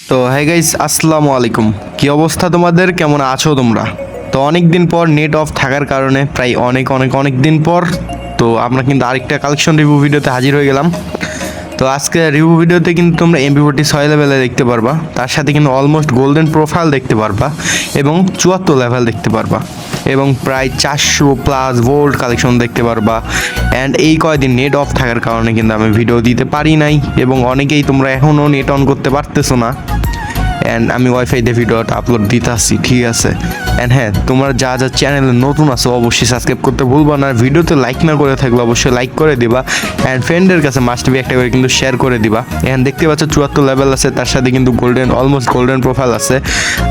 তো হ্যাঁ গাইস আসসালামু আলাইকুম। কি অবস্থা তোমাদের? কেমন আছো তোমরা? তো অনেক দিন পর নেট অফ থাকার কারণে প্রায় অনেক অনেক অনেক দিন পর, তো আমরা কিন্তু আরেকটা কালেকশন রিভিউ ভিডিওতে হাজির হয়ে গেলাম। তো আজকে রিভিউ ভিডিওতে কিন্তু তোমরা এমবি ফোর্টি ছয় লেভেলে দেখতে পারবা। তার সাথে কিন্তু অলমোস্ট গোল্ডেন প্রোফাইল দেখতে পারবা এবং চুয়াত্তর লেভেল দেখতে পারবা এবং প্রায় চারশো প্লাস ভোল্ট কালেকশন দেখতে পারবা। অ্যান্ড এই কয়দিন নেট অফ থাকার কারণে কিন্তু আমি ভিডিও দিতে পারি নাই। এবং অনেকেই তোমরা এখনও নেট অন করতে পারতেছো না। অ্যান্ড আমি ওয়াইফাই দিয়ে ভিডিওটা আপলোড দিতে আসছি ঠিক আছে? অ্যান্ড হ্যাঁ তোমরা যা যা চ্যানেলে নতুন আছো, অবশ্যই সাবস্ক্রাইব করতে ভুলবা না। ভিডিওতে লাইক না করে থাকলে অবশ্যই লাইক করে দিবা। অ্যান্ড ফ্রেন্ডের কাছে মাস্ট বি একটা করে কিন্তু শেয়ার করে দিবা। এখানে দেখতে পাচ্ছ চুয়াত্তর লেভেল আছে, তার সাথে কিন্তু গোল্ডেন অলমোস্ট গোল্ডেন প্রোফাইল আছে।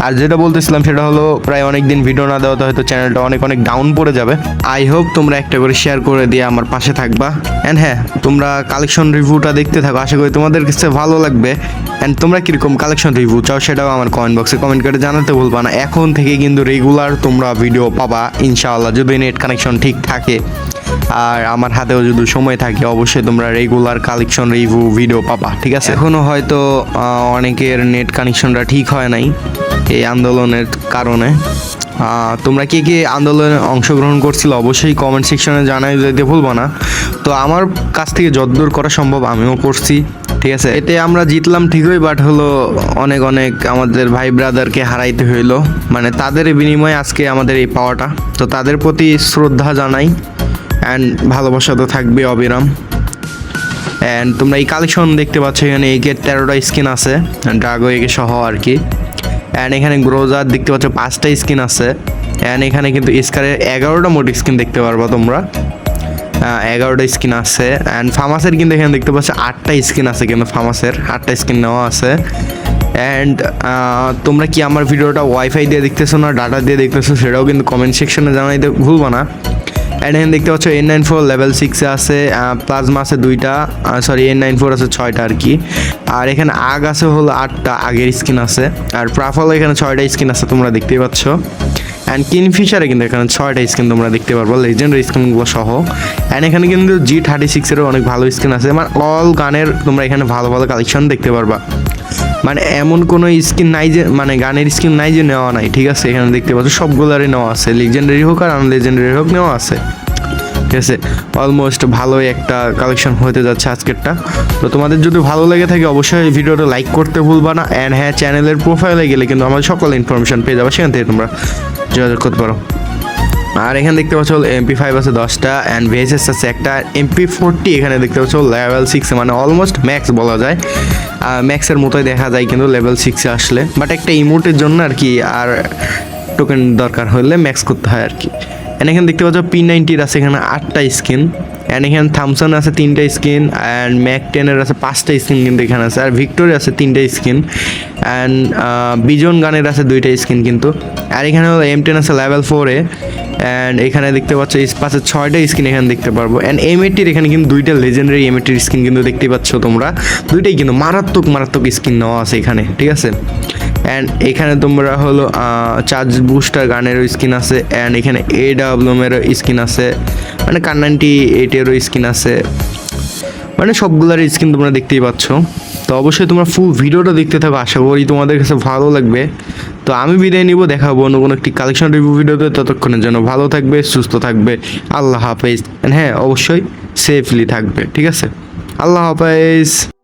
আর যেটা বলতেছিলাম, সেটা হলো প্রায় অনেক দিন ভিডিও না দেওয়াতে হয়তো চ্যানেলটা অনেক অনেক ডাউন পড়ে যাবে। আই হোপ তোমরা একটা করে শেয়ার করে দিয়ে আমার পাশে থাকবা। অ্যান্ড হ্যাঁ তোমরা কালেকশন রিভিউটা দেখতে থাকো। আশা করি তোমাদের কাছে ভালো লাগবে। অ্যান্ড তোমরা কীরকম কালেকশন রিভিউ চাও সেটাও আমার কমেন্ট বক্সে কমেন্ট করে জানাতে ভুলবা না। এখন থেকে কিন্তু রেগুলার তোমরা ভিডিও পাবা। ইনশাআল্লাহ যদি নেট কানেকশন ঠিক থাকে। আর আমার হাতেও যদি সময় থাকে, অবশ্যই তোমরা রেগুলার কালেকশন রিভিউ ভিডিও পাবা, ঠিক আছে? এখনও হয়তো অনেকের নেট কানেকশনটা ঠিক হয় নাই এই আন্দোলনের কারণে। তোমরা কে কে আন্দোলনে অংশগ্রহণ করছিল অবশ্যই কমেন্ট সেকশনে জানাই যেতে ভুলবো না। তো আমার কাছ থেকে যতদূর করা সম্ভব আমিও করছি। ঠিক আছে? এতে আমরা জিতলাম ঠিকই বাট হলো অনেক অনেক আমাদের ভাই ব্রাদারকে হারাইতে হইল। মানে তাদের বিনিময়ে আজকে আমাদের এই পাওয়াটা। তো তাদের প্রতি শ্রদ্ধা জানাই। অ্যান্ড ভালোবাসা তো থাকবে অবিরাম। অ্যান্ড তোমরা এই কালেকশন দেখতে পাচ্ছ, এখানে একের তেরোটা স্কিন আছে। ড্রাগো একে সহ আর কি। অ্যান্ড এখানে গ্রোজার দেখতে পাচ্ছ, পাঁচটা স্কিন আছে। অ্যান্ড এখানে কিন্তু স্কারের এগারোটা মোট স্কিন দেখতে পারবা তোমরা। এগারোটা স্কিন আছে। অ্যান্ড ফার্মাসের কিন্তু এখানে দেখতে পাচ্ছ আটটা স্কিন আছে কিন্তু ফার্মাসের আটটা স্কিন নেওয়া আছে। অ্যান্ড তোমরা কি আমার ভিডিওটা ওয়াইফাই দিয়ে দেখতেছো না ডাটা দিয়ে দেখতেছো সেটাও কিন্তু কমেন্ট সেকশনে জানাইতে ভুলবো না। অ্যান্ড এখানে দেখতে পাচ্ছ এন নাইন ফোর লেভেল সিক্সে আছে প্লাজমা আছে দুইটা সরি এন নাইন ফোর আছে ছয়টা আর কি আর এখানে আগ আছে হলো আটটা, আগের স্কিন আছে। আর প্রাফল এখানে ছয়টা স্কিন আছে, তোমরা দেখতেই পাচ্ছ। অ্যান্ড কিনফিশারে কিন্তু এখানে ছয়টা স্কিন তোমরা দেখতে পারব লেজেন্ডারি স্কিনগুলো সহ। অ্যান্ড এখানে কিন্তু জি থার্টি সিক্সেরও অনেক ভালো স্কিন আছে। মানে অল গানের তোমরা এখানে ভালো ভালো কালেকশন দেখতে পারবা। মানে এমন কোনো স্কিন নাই যে মানে গানের স্কিন নাই যে নেওয়া নাই, ঠিক আছে? এখানে দেখতে পাচ্ছ, সবগুলোরই নেওয়া আছে। লিজেন্ডারি হোক আর আনলেজেন্ডারি হোক, নেওয়া আছে। ঠিক আছে? অলমোস্ট ভালোই একটা কালেকশন হতে যাচ্ছে আজকেরটা। তো তোমাদের যদি ভালো লেগে থাকে, অবশ্যই ভিডিওটা লাইক করতে ভুলবা না। অ্যান্ড হ্যাঁ চ্যানেলের প্রোফাইলে গেলে কিন্তু আমাদের সকল ইনফরমেশন পেয়ে যাবে। সেখান থেকে তোমরা যোগাযোগ করতে পারো। আর এখানে দেখতে পাচ্ছ এমপি ফাইভ আছে দশটা অ্যান্ড ভিএসএস আছে একটা এমপি ফোরটি এখানে দেখতে পাচ্ছ লেভেল সিক্স মানে অলমোস্ট ম্যাক্স বলা যায়। ম্যাক্সের মতোই দেখা যায় কিন্তু লেভেল সিক্সে আসলে। বাট একটা ইমোটের জন্য আর কি, আর টোকেন দরকার হলে ম্যাক্স করতে হয় আর কি। এখানে দেখতে পাচ্ছ পি নাইনটির আছে এখানে আটটা স্কিন অ্যান্ড এখানে থামসন আছে তিনটা স্কিন অ্যান্ড ম্যাক টেনের আছে পাঁচটা স্কিন কিন্তু এখানে আছে। আর ভিক্টোরি আছে তিনটা স্কিন অ্যান্ড বিজন গানের আছে দুইটা স্কিন কিন্তু। আর এখানে এম টেন আছে লেভেল ফোরে অ্যান্ড এখানে দেখতে পাচ্ছ পাশে ছয়টা স্কিন এখানে দেখতে পারব। অ্যান্ড এম এটির এখানে কিন্তু দুইটা লেজেন্ডারি এম এটির স্কিন কিন্তু দেখতে পাচ্ছ তোমরা। দুইটাই কিন্তু মারাত্মক মারাত্মক স্কিন নেওয়া আছে এখানে, ঠিক আছে? অ্যান্ড এখানে তোমরা হলো চার্জ বুস্টার গানেরও স্কিন আছে। অ্যান্ড এখানে এ ডাব্লুমেরও স্কিন আছে। মানে কান্নানটি এইটেরও স্কিন আছে। মানে সবগুলার স্ক্রিন তোমরা দেখতেই পাচ্ছ। তো অবশ্যই তোমরা ফুল ভিডিওটা দেখতে থাকো, আশা করি তোমাদের কাছে ভালো লাগবে। তো আমি বিদায় নিব, দেখাবো অন্য কোনো একটি কালেকশন রিভিউ ভিডিওতে। ততক্ষণের জন্য ভালো থাকবে, সুস্থ থাকবে। আল্লাহ হাফেজ। হ্যাঁ অবশ্যই সেফলি থাকবে, ঠিক আছে? আল্লাহ হাফেজ।